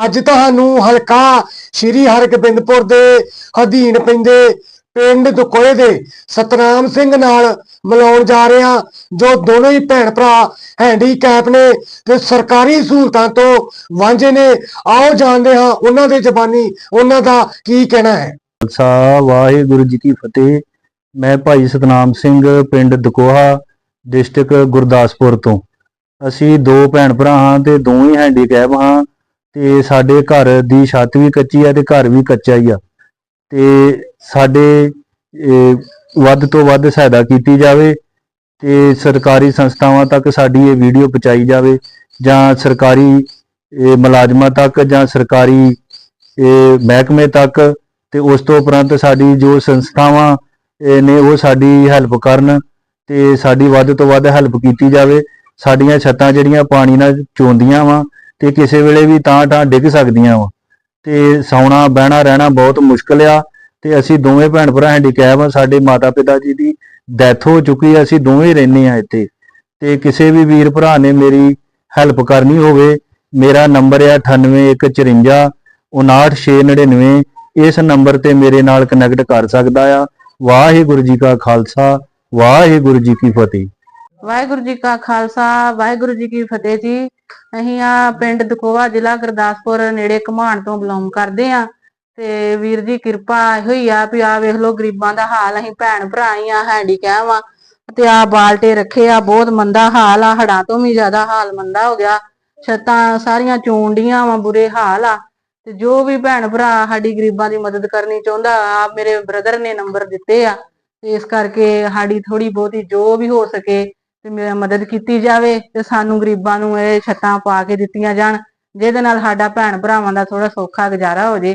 ਅੱਜ ਤੁਹਾਨੂੰ ਹਲਕਾ ਸ਼੍ਰੀ ਹਰਗੋਬਿੰਦਪੁਰ ਦੇ ਅਧੀਨ ਪੈਂਦੇ ਪਿੰਡ ਦੁਕੋਏ ਦੇ ਸਤਨਾਮ ਸਿੰਘ ਨਾਲ ਮਿਲਾਉਣ ਜਾ ਰਹੇ ਹਾਂ, ਜੋ ਦੋਨੋਂ ਹੀ ਭੈਣ ਭਰਾ ਹੈਂਡੀਕੈਪ ਨੇ ਤੇ ਸਰਕਾਰੀ ਸਹੂਲਤਾਂ ਤੋਂ ਵਾਂਝੇ ਨੇ। ਆਓ ਜਾਣਦੇ ਹਾਂ ਉਹਨਾਂ ਦੇ ਜ਼ਬਾਨੀ, ਉਹਨਾਂ ਦਾ ਕੀ ਕਹਿਣਾ ਹੈ। ਖਾਲਸਾ, ਵਾਹਿਗੁਰੂ ਜੀ ਕੀ ਫਤਿਹ। ਮੈਂ ਭਾਈ ਸਤਨਾਮ ਸਿੰਘ, ਪਿੰਡ ਦਕੋਹਾ, ਡਿਸਟ੍ਰਿਕਟ ਗੁਰਦਾਸਪੁਰ ਤੋਂ। ਅਸੀਂ ਦੋ ਭੈਣ ਭਰਾ ਹਾਂ ਤੇ ਦੋਵੇਂ ਹੈਂਡੀਕੈਪ ਹਾਂ। ਤੇ ਸਾਡੇ ਘਰ ਦੀ ਛੱਤ ਵੀ ਕੱਚੀ ਆ ਤੇ ਘਰ ਵੀ ਕੱਚਾ ਹੀ ਆ। ਤੇ ਸਾਡੇ ਵੱਧ ਤੋਂ ਵੱਧ ਸਹਾਇਤਾ ਕੀਤੀ ਜਾਵੇ ਤੇ ਸਰਕਾਰੀ ਸੰਸਥਾਵਾਂ ਤੱਕ ਸਾਡੀ ਇਹ ਵੀਡੀਓ ਪਹੁੰਚਾਈ ਜਾਵੇ ਜਾਂ ਸਰਕਾਰੀ ਮੁਲਾਜ਼ਮਾਂ ਤੱਕ ਜਾਂ ਸਰਕਾਰੀ ਮਹਿਕਮੇ ਤੱਕ ਤੇ ਉਸ ਤੋਂ ਉਪਰੰਤ ਸਾਡੀ ਜੋ ਸੰਸਥਾਵਾਂ ਨੇ ਉਹ ਸਾਡੀ ਹੈਲਪ ਕਰਨ ਤੇ ਸਾਡੀ ਵੱਧ ਤੋਂ ਵੱਧ ਹੈਲਪ ਕੀਤੀ ਜਾਵੇ। ਸਾਡੀਆਂ ਛੱਤਾਂ ਜਿਹੜੀਆਂ ਪਾਣੀ ਨਾਲ ਚੋਂਦੀਆਂ ਵਾ ਤੇ ਕਿਸੇ ਵੇਲੇ ਵੀ ਤਾਂ ਤਾਂ ਡਿੱਗ ਸਕਦੀਆਂ ਵਾ। ਤੇ ਸੌਣਾ, ਬਹਿਣਾ, ਰਹਿਣਾ ਬਹੁਤ ਮੁਸ਼ਕਲ ਆ। ਤੇ ਅਸੀਂ ਦੋਵੇਂ ਭੈਣ ਭਰਾ ਹੈਂਡੀਕੈਪ ਆ, ਸਾਡੇ ਮਾਤਾ ਪਿਤਾ ਜੀ ਦੀ ਡੈਥ ਹੋ ਚੁੱਕੀ ਆ, ਅਸੀਂ ਦੋਵੇਂ ਰਹਿੰਦੇ ਆ ਇੱਥੇ। ਤੇ ਕਿਸੇ ਵੀ ਵੀਰ ਭਰਾ ਨੇ ਮੇਰੀ ਹੈਲਪ ਕਰਨੀ ਹੋਵੇ, ਮੇਰਾ ਨੰਬਰ ਆ 9814 59699 ਇਸ ਨੰਬਰ ਤੇ ਮੇਰੇ ਨਾਲ ਕਨੈਕਟ ਕਰ ਸਕਦਾ ਆ। ਵਾਹਿਗੁਰੂ ਜੀ ਕਾ ਖਾਲਸਾ, ਵਾਹਿਗੁਰੂ ਜੀ ਕੀ ਫਤਿਹ। ਵਾਹਿਗੁਰੂ ਜੀ ਕਾ ਖਾਲਸਾ, ਵਾਹਿਗੁਰੂ ਜੀ ਕੀ ਫਤਿਹ ਜੀ। ਅਸੀਂ ਆ ਪਿੰਡ ਦਕੋਵਾ ਜ਼ਿਲ੍ਹਾ ਗੁਰਦਾਸਪੁਰ ਨੇੜੇ ਘਮਾਣ ਤੋਂ ਬਿਲੋਂਗ ਕਰਦੇ ਆ ਤੇ ਵੀਰ ਜੀ ਕਿਰਪਾ ਹੋਈ ਆ ਵੀ ਆ ਵੇਖ ਲੋ ਗਰੀਬਾਂ ਦਾ ਹਾਲ, ਅਸੀਂ ਭੈਣ ਭਰਾ ਹੀ ਆ ਹੈਂਡੀਕੈਪ ਆ। ਤੇ ਆ ਬਾਲਟੇ ਰੱਖੇ ਆ, ਬਹੁਤ ਮੰਦਾ ਹਾਲ ਆ ਹੜਾਂ ਤੋਂ ਵੀ ਜ਼ਿਆਦਾ ਹਾਲ ਮੰਦਾ ਹੋ ਗਿਆ। ਛੱਤਾਂ ਸਾਰੀਆਂ ਚੋਂਡੀਆਂ ਵਾ, ਬੁਰੇ ਹਾਲ ਆ। ਤੇ ਜੋ ਵੀ ਭੈਣ ਭਰਾ ਸਾਡੀ ਗਰੀਬਾਂ ਦੀ ਮਦਦ ਕਰਨੀ ਚਾਹੁੰਦਾ ਆ ਮੇਰੇ ਬ੍ਰਦਰ ਨੇ ਨੰਬਰ ਦਿੱਤੇ ਆ। ਤੇ ਇਸ ਕਰਕੇ ਸਾਡੀ ਥੋੜੀ ਬਹੁਤੀ ਜੋ ਵੀ ਹੋ ਸਕੇ ਤੇ ਮੇਰਾ ਮਦਦ ਕੀਤੀ ਜਾਵੇ ਤੇ ਸਾਨੂੰ ਗਰੀਬਾਂ ਨੂੰ ਇਹ ਛੱਤਾਂ ਪਾ ਕੇ ਦਿੱਤੀਆਂ ਜਾਣ, ਜਿਹਦੇ ਨਾਲ ਸਾਡਾ ਭੈਣ ਭਰਾਵਾਂ ਦਾ ਥੋੜਾ ਸੌਖਾ ਗੁਜ਼ਾਰਾ ਹੋ ਜੇ।